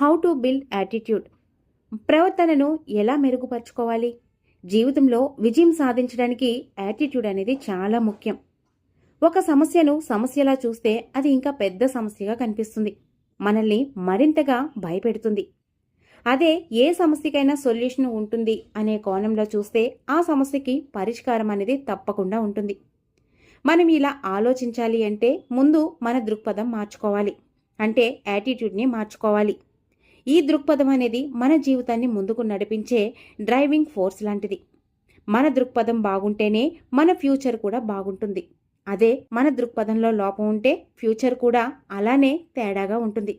How to build attitude. ప్రవర్తనను ఎలా మెరుగుపరుచుకోవాలి? జీవితంలో విజయం సాధించడానికి యాటిట్యూడ్ అనేది చాలా ముఖ్యం. ఒక సమస్యను సమస్యలా చూస్తే అది ఇంకా పెద్ద సమస్యగా కనిపిస్తుంది. మనల్ని మరింతగా భయపెడుతుంది. అదే ఏ సమస్యకైనా సొల్యూషన్ ఉంటుంది అనే కోణంలో చూస్తే ఆ సమస్యకి పరిష్కారం అనేది తప్పకుండా ఉంటుంది. మనం ఇలా ఆలోచించాలి అంటే ముందు మన దృక్పథం మార్చుకోవాలి. అంటే యాటిట్యూడ్ని మార్చుకోవాలి. ఈ దృక్పథం అనేది మన జీవితాన్ని ముందుకు నడిపించే డ్రైవింగ్ ఫోర్స్ లాంటిది. మన దృక్పథం బాగుంటేనే మన ఫ్యూచర్ కూడా బాగుంటుంది. అదే మన దృక్పథంలో లోపం ఉంటే ఫ్యూచర్ కూడా అలానే తేడాగా ఉంటుంది.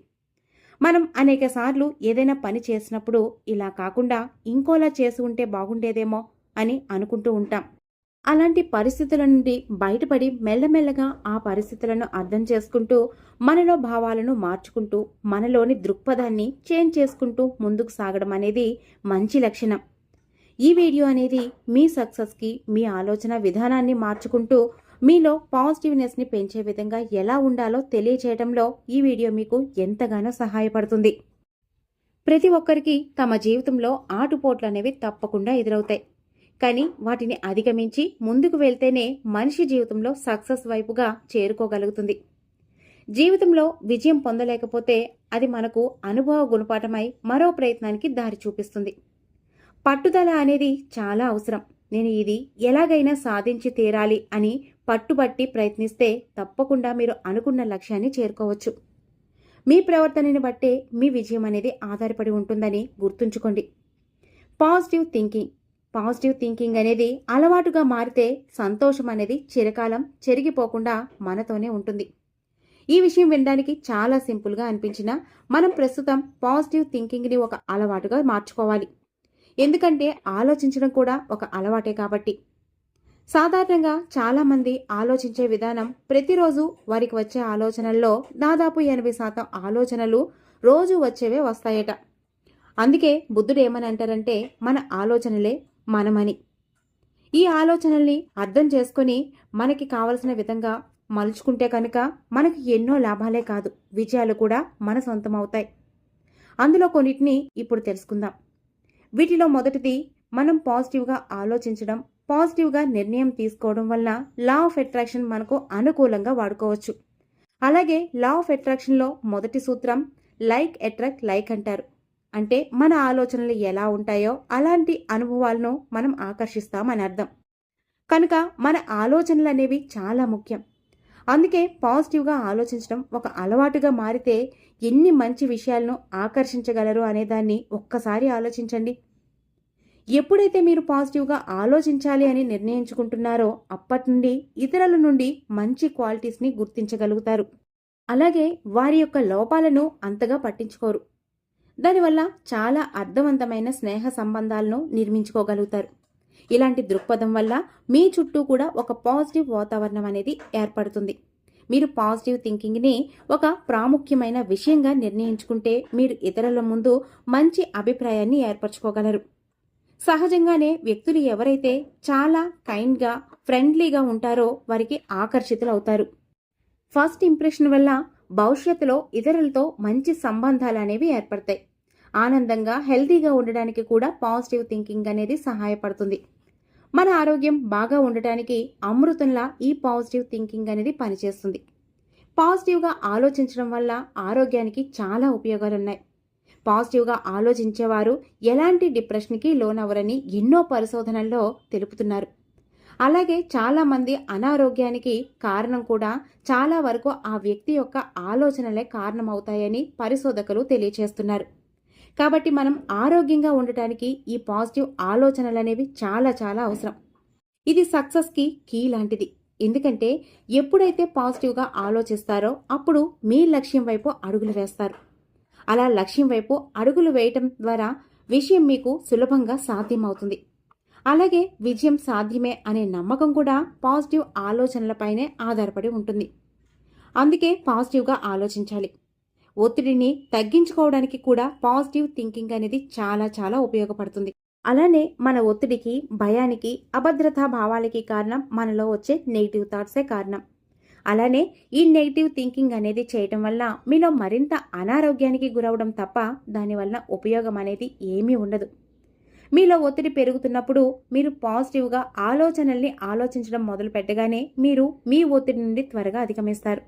మనం అనేక సార్లు ఏదైనా పని చేసినప్పుడు ఇలా కాకుండా ఇంకోలా చేసి ఉంటే బాగుండేదేమో అని అనుకుంటూ ఉంటాం. అలాంటి పరిస్థితుల నుండి బయటపడి మెల్లమెల్లగా ఆ పరిస్థితులను అర్థం చేసుకుంటూ మనలో భావాలను మార్చుకుంటూ మనలోని దృక్పథాన్ని చేంజ్ చేసుకుంటూ ముందుకు సాగడం అనేది మంచి లక్షణం. ఈ వీడియో అనేది మీ సక్సెస్కి మీ ఆలోచన విధానాన్ని మార్చుకుంటూ మీలో పాజిటివ్నెస్ని పెంచే విధంగా ఎలా ఉండాలో తెలియచేయడంలో ఈ వీడియో మీకు ఎంతగానో సహాయపడుతుంది. ప్రతి ఒక్కరికి తమ జీవితంలో ఆటుపోట్లు అనేవి తప్పకుండా ఎదురవుతాయి. కానీ వాటిని అధిగమించి ముందుకు వెళ్తేనే మనిషి జీవితంలో సక్సెస్ వైపుగా చేరుకోగలుగుతుంది. జీవితంలో విజయం పొందలేకపోతే అది మనకు అనుభవ గుణపాఠమై మరో ప్రయత్నానికి దారి చూపిస్తుంది. పట్టుదల అనేది చాలా అవసరం. నేను ఇది ఎలాగైనా సాధించి తీరాలి అని పట్టుబట్టి ప్రయత్నిస్తే తప్పకుండా మీరు అనుకున్న లక్ష్యాన్ని చేరుకోవచ్చు. మీ ప్రవర్తనని బట్టే మీ విజయం అనేది ఆధారపడి ఉంటుందని గుర్తుంచుకోండి. పాజిటివ్ థింకింగ్ పాజిటివ్ థింకింగ్ అనేది అలవాటుగా మారితే సంతోషం అనేది చిరకాలం చెరిగిపోకుండా మనతోనే ఉంటుంది. ఈ విషయం వినడానికి చాలా సింపుల్గా అనిపించినా మనం ప్రస్తుతం పాజిటివ్ థింకింగ్ని ఒక అలవాటుగా మార్చుకోవాలి. ఎందుకంటే ఆలోచించడం కూడా ఒక అలవాటే కాబట్టి. సాధారణంగా చాలామంది ఆలోచించే విధానం ప్రతిరోజు వారికి వచ్చే ఆలోచనల్లో దాదాపు ఎనభై శాతం ఆలోచనలు రోజు వచ్చేవే వస్తాయట. అందుకే బుద్ధుడు ఏమని అంటారంటే మన ఆలోచనలే మనమని. ఈ ఆలోచనల్ని అర్థం చేసుకొని మనకి కావలసిన విధంగా మలుచుకుంటే కనుక మనకి ఎన్నో లాభాలే కాదు విజయాలు కూడా మన సొంతం అవుతాయి అందులో కొన్నిటిని ఇప్పుడు తెలుసుకుందాం. వీటిలో మొదటిది మనం పాజిటివ్గా ఆలోచించడం పాజిటివ్గా నిర్ణయం తీసుకోవడం వల్ల లా ఆఫ్ అట్రాక్షన్ మనకు అనుకూలంగా వాడుకోవచ్చు. అలాగే లా ఆఫ్ అట్రాక్షన్లో మొదటి సూత్రం లైక్ అట్రాక్ట్ లైక్ అంటారు. అంటే మన ఆలోచనలు ఎలా ఉంటాయో అలాంటి అనుభవాలను మనం ఆకర్షిస్తామని అర్థం. కనుక మన ఆలోచనలు అనేవి చాలా ముఖ్యం. అందుకే పాజిటివ్గా ఆలోచించడం ఒక అలవాటుగా మారితే ఎన్ని మంచి విషయాలను ఆకర్షించగలరు అనేదాన్ని ఒక్కసారి ఆలోచించండి. ఎప్పుడైతే మీరు పాజిటివ్గా ఆలోచించాలి అని నిర్ణయించుకుంటున్నారో అప్పటి నుండి ఇతరుల నుండి మంచి క్వాలిటీస్ని గుర్తించగలుగుతారు. అలాగే వారి యొక్క లోపాలను అంతగా పట్టించుకోరు. దానివల్ల చాలా అర్థవంతమైన స్నేహ సంబంధాలను నిర్మించుకోగలుగుతారు. ఇలాంటి దృక్పథం వల్ల మీ చుట్టూ కూడా ఒక పాజిటివ్ వాతావరణం అనేది ఏర్పడుతుంది. మీరు పాజిటివ్ థింకింగ్ని ఒక ప్రాముఖ్యమైన విషయంగా నిర్ణయించుకుంటే మీరు ఇతరుల ముందు మంచి అభిప్రాయాన్ని ఏర్పరచుకోగలరు. సహజంగానే వ్యక్తులు ఎవరైతే చాలా కైండ్గా ఫ్రెండ్లీగా ఉంటారో వారికి ఆకర్షితులు అవుతారు. ఫస్ట్ ఇంప్రెషన్ వల్ల భవిష్యత్తులో ఇతరులతో మంచి సంబంధాలు అనేవి ఏర్పడతాయి. ఆనందంగా హెల్తీగా ఉండడానికి కూడా పాజిటివ్ థింకింగ్ అనేది సహాయపడుతుంది. మన ఆరోగ్యం బాగా ఉండటానికి అమృతంలా ఈ పాజిటివ్ థింకింగ్ అనేది పనిచేస్తుంది. పాజిటివ్గా ఆలోచించడం వల్ల ఆరోగ్యానికి చాలా ఉపయోగాలున్నాయి. పాజిటివ్గా ఆలోచించేవారు ఎలాంటి డిప్రెషన్కి లోనవ్వరని ఎన్నో పరిశోధనల్లో తెలుపుతున్నారు. అలాగే చాలామంది అనారోగ్యానికి కారణం కూడా చాలా వరకు ఆ వ్యక్తి యొక్క ఆలోచనలే కారణమవుతాయని పరిశోధకులు తెలియచేస్తున్నారు. కాబట్టి మనం ఆరోగ్యంగా ఉండటానికి ఈ పాజిటివ్ ఆలోచనలు అనేవి చాలా చాలా అవసరం. ఇది సక్సెస్కి కీ లాంటిది ఎందుకంటే ఎప్పుడైతే పాజిటివ్గా ఆలోచిస్తారో అప్పుడు మీ లక్ష్యం వైపు అడుగులు వేస్తారు. అలా లక్ష్యం వైపు అడుగులు వేయటం ద్వారా విషయం మీకు సులభంగా సాధ్యమవుతుంది. అలాగే విజయం సాధ్యమే అనే నమ్మకం కూడా పాజిటివ్ ఆలోచనలపైనే ఆధారపడి ఉంటుంది. అందుకే పాజిటివ్గా ఆలోచించాలి. ఒత్తిడిని తగ్గించుకోవడానికి కూడా పాజిటివ్ థింకింగ్ అనేది చాలా చాలా ఉపయోగపడుతుంది. అలానే మన ఒత్తిడికి భయానికి అభద్రతా భావాలకి కారణం మనలో వచ్చే నెగిటివ్ థాట్సే కారణం. అలానే ఈ నెగిటివ్ థింకింగ్ అనేది చేయటం వల్ల మీలో మరింత అనారోగ్యానికి గురవడం తప్ప దానివల్ల ఉపయోగం అనేది ఏమీ ఉండదు. మీలో ఒత్తిడి పెరుగుతున్నప్పుడు మీరు పాజిటివ్గా ఆలోచనల్ని ఆలోచించడం మొదలు పెట్టగానే మీరు మీ ఒత్తిడి నుండి త్వరగా అధిగమిస్తారు.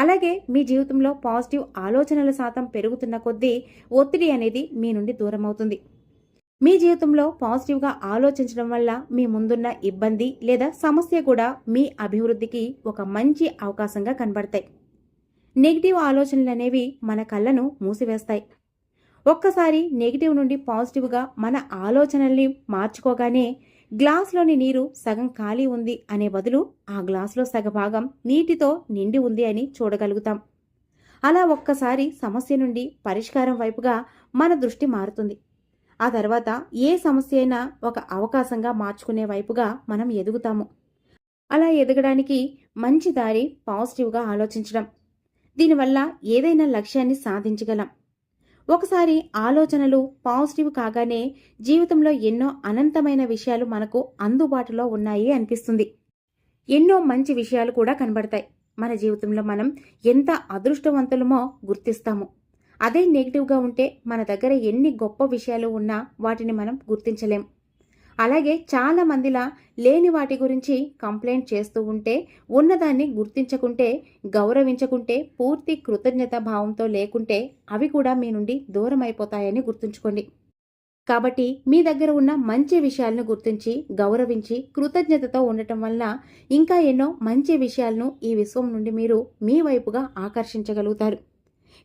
అలాగే మీ జీవితంలో పాజిటివ్ ఆలోచనల శాతం పెరుగుతున్న కొద్దీ ఒత్తిడి అనేది మీ నుండి దూరం అవుతుంది మీ జీవితంలో పాజిటివ్గా ఆలోచించడం వల్ల మీ ముందున్న ఇబ్బంది లేదా సమస్య కూడా మీ అభివృద్ధికి ఒక మంచి అవకాశంగా కనబడతాయి. నెగిటివ్ ఆలోచనలు అనేవి మన కళ్ళను మూసివేస్తాయి. ఒక్కసారి నెగిటివ్ నుండి పాజిటివ్గా మన ఆలోచనల్ని మార్చుకోగానే గ్లాస్లోని నీరు సగం ఖాళీ ఉంది అనే బదులు ఆ గ్లాసులో సగభాగం నీటితో నిండి ఉంది అని చూడగలుగుతాం. అలా ఒక్కసారి సమస్య నుండి పరిష్కారం వైపుగా మన దృష్టి మారుతుంది. ఆ తర్వాత ఏ సమస్య అయినా ఒక అవకాశంగా మార్చుకునే వైపుగా మనం ఎదుగుతాము. అలా ఎదగడానికి మంచి దారి పాజిటివ్గా ఆలోచించడం. దీనివల్ల ఏదైనా లక్ష్యాన్ని సాధించగలం. ఒకసారి ఆలోచనలు పాజిటివ్ కాగానే జీవితంలో ఎన్నో అనంతమైన విషయాలు మనకు అందుబాటులో ఉన్నాయి అనిపిస్తుంది. ఎన్నో మంచి విషయాలు కూడా కనబడతాయి. మన జీవితంలో మనం ఎంత అదృష్టవంతులమో గుర్తిస్తాము. అదే నెగిటివ్గా ఉంటే మన దగ్గర ఎన్ని గొప్ప విషయాలు ఉన్నా వాటిని మనం గుర్తించలేం. అలాగే చాలా మందిలా లేని వాటి గురించి కంప్లైంట్ చేస్తూ ఉంటే ఉన్నదాన్ని గుర్తించకుంటే గౌరవించకుంటే పూర్తి కృతజ్ఞత భావంతో లేకుంటే అవి కూడా మీ నుండి దూరం అయిపోతాయని గుర్తుంచుకోండి. కాబట్టి మీ దగ్గర ఉన్న మంచి విషయాలను గుర్తించి గౌరవించి కృతజ్ఞతతో ఉండటం వల్ల ఇంకా ఎన్నో మంచి విషయాలను ఈ విశ్వం నుండి మీరు మీ వైపుగా ఆకర్షించగలుగుతారు.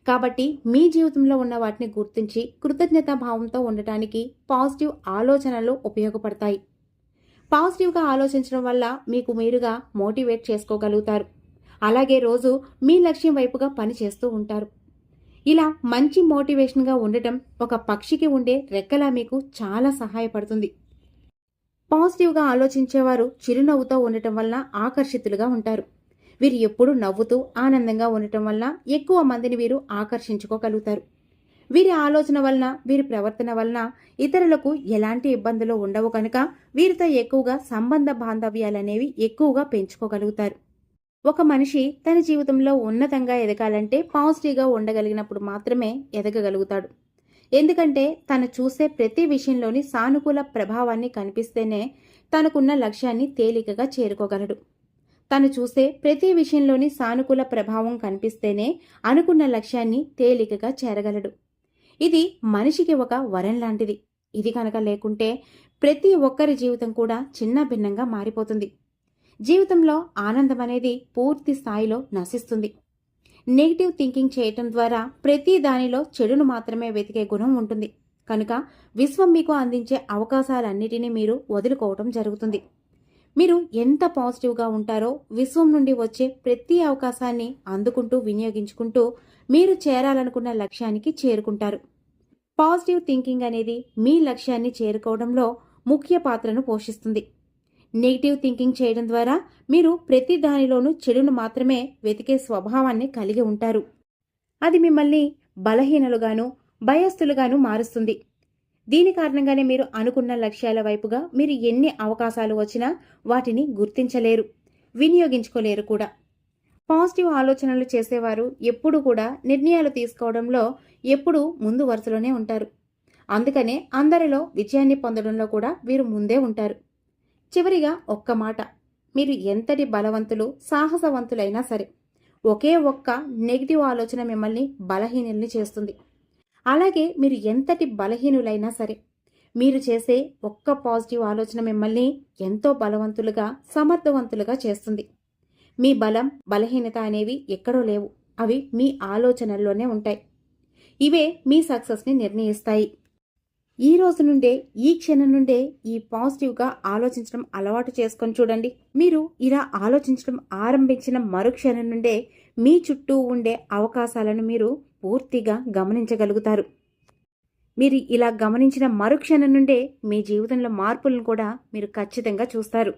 కాబట్టి మీ జీవితంలో ఉన్న వాటిని గుర్తించి కృతజ్ఞతా భావంతో ఉండటానికి పాజిటివ్ ఆలోచనలు ఉపయోగపడతాయి. పాజిటివ్గా ఆలోచించడం వల్ల మీకు మీరుగా మోటివేట్ చేసుకోగలుగుతారు. అలాగే రోజు మీ లక్ష్యం వైపుగా పని చేస్తూ ఉంటారు. ఇలా మంచి మోటివేషన్గా ఉండటం ఒక పక్షికి ఉండే రెక్కలా మీకు చాలా సహాయపడుతుంది. పాజిటివ్గా ఆలోచించేవారు చిరునవ్వుతో ఉండటం వల్ల ఆకర్షితులుగా ఉంటారు. వీరు ఎప్పుడూ నవ్వుతూ ఆనందంగా ఉండటం వల్ల ఎక్కువ మందిని వీరు ఆకర్షించుకోగలుగుతారు. వీరి ఆలోచన వలన వీరి ప్రవర్తన వలన ఇతరులకు ఎలాంటి ఇబ్బందులు ఉండవు కనుక వీరితో ఎక్కువగా సంబంధ బాంధవ్యాలనేవి ఎక్కువగా పెంచుకోగలుగుతారు. ఒక మనిషి తన జీవితంలో ఉన్నతంగా ఎదగాలంటే పాజిటివ్గా ఉండగలిగినప్పుడు మాత్రమే ఎదగగలుగుతాడు. ఎందుకంటే తను చూసే ప్రతి విషయంలోని సానుకూల ప్రభావాన్ని కనిపిస్తేనే తనకున్న లక్ష్యాన్ని తేలికగా చేరుకోగలడు. తను చూసే ప్రతి విషయంలోని సానుకూల ప్రభావం కనిపిస్తేనే అనుకున్న లక్ష్యాన్ని తేలికగా చేరగలడు. ఇది మనిషికి ఒక వరం లాంటిది. ఇది కనుక లేకుంటే ప్రతి ఒక్కరి జీవితం కూడా చిన్న భిన్నంగా మారిపోతుంది. జీవితంలో ఆనందం అనేది పూర్తి స్థాయిలో నశిస్తుంది. నెగిటివ్ థింకింగ్ చేయటం ద్వారా ప్రతి దానిలో చెడును మాత్రమే వెతికే గుణం ఉంటుంది. కనుక విశ్వం మీకు అందించే అవకాశాలన్నిటినీ మీరు వదులుకోవటం జరుగుతుంది. మీరు ఎంత పాజిటివ్గా ఉంటారో విశ్వం నుండి వచ్చే ప్రతి అవకాశాన్ని అందుకుంటూ వినియోగించుకుంటూ మీరు చేరాలనుకున్న లక్ష్యానికి చేరుకుంటారు. పాజిటివ్ థింకింగ్ అనేది మీ లక్ష్యాన్ని చేరుకోవడంలో ముఖ్య పాత్రను పోషిస్తుంది. నెగిటివ్ థింకింగ్ చేయడం ద్వారా మీరు ప్రతి దానిలోనూ చెడును మాత్రమే వెతికే స్వభావాన్ని కలిగి ఉంటారు. అది మిమ్మల్ని బలహీనలుగాను భయస్థులుగాను మారుస్తుంది. దీని కారణంగానే మీరు అనుకున్న లక్ష్యాల వైపుగా మీరు ఎన్ని అవకాశాలు వచ్చినా వాటిని గుర్తించలేరు వినియోగించుకోలేరు కూడా. పాజిటివ్ ఆలోచనలు చేసేవారు ఎప్పుడు కూడా నిర్ణయాలు తీసుకోవడంలో ఎప్పుడూ ముందు వరుసలోనే ఉంటారు. అందుకనే అందరిలో విజయాన్ని పొందడంలో కూడా వీరు ముందే ఉంటారు. చివరిగా ఒక్క మాట మీరు ఎంతటి బలవంతులు సాహసవంతులైనా సరే ఒకే ఒక్క నెగిటివ్ ఆలోచన మిమ్మల్ని బలహీనల్ని చేస్తుంది. అలాగే మీరు ఎంతటి బలహీనులైనా సరే మీరు చేసే ఒక్క పాజిటివ్ ఆలోచన మిమ్మల్ని ఎంతో బలవంతులుగా సమర్థవంతులుగా చేస్తుంది. మీ బలం బలహీనత అనేవి ఎక్కడో లేవు. అవి మీ ఆలోచనల్లోనే ఉంటాయి. ఇవే మీ సక్సెస్ని నిర్ణయిస్తాయి. ఈ రోజు నుండే ఈ క్షణం నుండే ఈ పాజిటివ్గా ఆలోచించడం అలవాటు చేసుకొని చూడండి. మీరు ఇలా ఆలోచించడం ఆరంభించిన మరుక్షణం నుండే మీ చుట్టూ ఉండే అవకాశాలను మీరు పూర్తిగా గమనించగలుగుతారు. మీరు ఇలా గమనించిన మరుక్షణం నుండే మీ జీవితంలో మార్పులను కూడా మీరు ఖచ్చితంగా చూస్తారు.